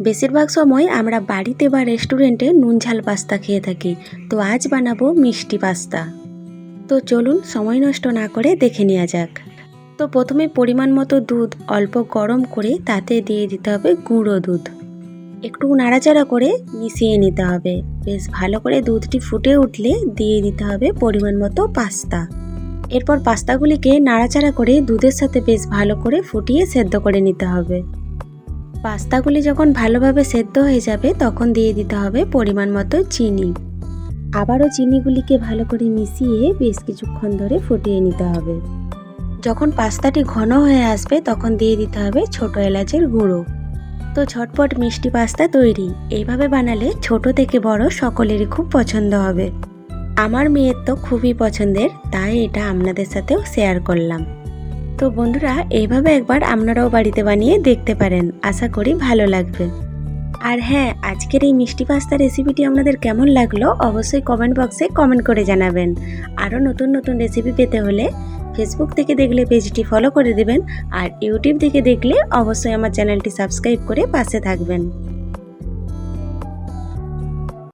বেশিরভাগ সময় আমরা বাড়িতে বা রেস্টুরেন্টে নুন ঝাল পাস্তা খেয়ে থাকি। তো আজ বানাবো মিষ্টি পাস্তা। তো চলুন সময় নষ্ট না করে দেখে নেওয়া যাক। তো প্রথমে পরিমাণ মতো দুধ অল্প গরম করে তাতে দিয়ে দিতে হবে গুঁড়ো দুধ। একটু নাড়াচাড়া করে মিশিয়ে নিতে হবে। বেশ ভালো করে দুধটি ফুটে উঠলে দিয়ে দিতে হবে পরিমাণ মতো পাস্তা। এরপর পাস্তাগুলিকে নাড়াচাড়া করে দুধের সাথে বেশ ভালো করে ফুটিয়ে সেদ্ধ করে নিতে হবে। পাস্তাগুলি যখন ভালোভাবে সেদ্ধ হয়ে যাবে, তখন দিয়ে দিতে হবে পরিমাণ মতো চিনি। আবারও চিনিগুলিকে ভালো করে মিশিয়ে বেশ কিছুক্ষণ ধরে ফুটিয়ে নিতে হবে। যখন পাস্তাটি ঘন হয়ে আসবে, তখন দিয়ে দিতে হবে ছোট এলাচের গুঁড়ো। তো ঝটপট মিষ্টি পাস্তা তৈরি। এইভাবে বানালে ছোট থেকে বড় সকলেরই খুব পছন্দ হবে। আমার মেয়ের তো খুবই পছন্দের, তাই এটা আপনাদের সাথেও শেয়ার করলাম। তো বন্ধুরা, এইভাবে একবার আপনারাও বাড়িতে বানিয়ে দেখতে পারেন। আশা করি ভালো লাগবে। আর হ্যাঁ আজকের এই মিষ্টি পাস্তা রেসিপিটি আপনাদের কেমন লাগল অবশ্যই কমেন্ট বক্সে কমেন্ট করে জানাবেন। আরও নতুন নতুন রেসিপি পেতে হলে ফেসবুক থেকে দেখলে পেজটি ফলো করে দেবেন, আর ইউটিউব থেকে দেখলে অবশ্যই আমার চ্যানেলটি সাবস্ক্রাইব করে পাশে থাকবেন।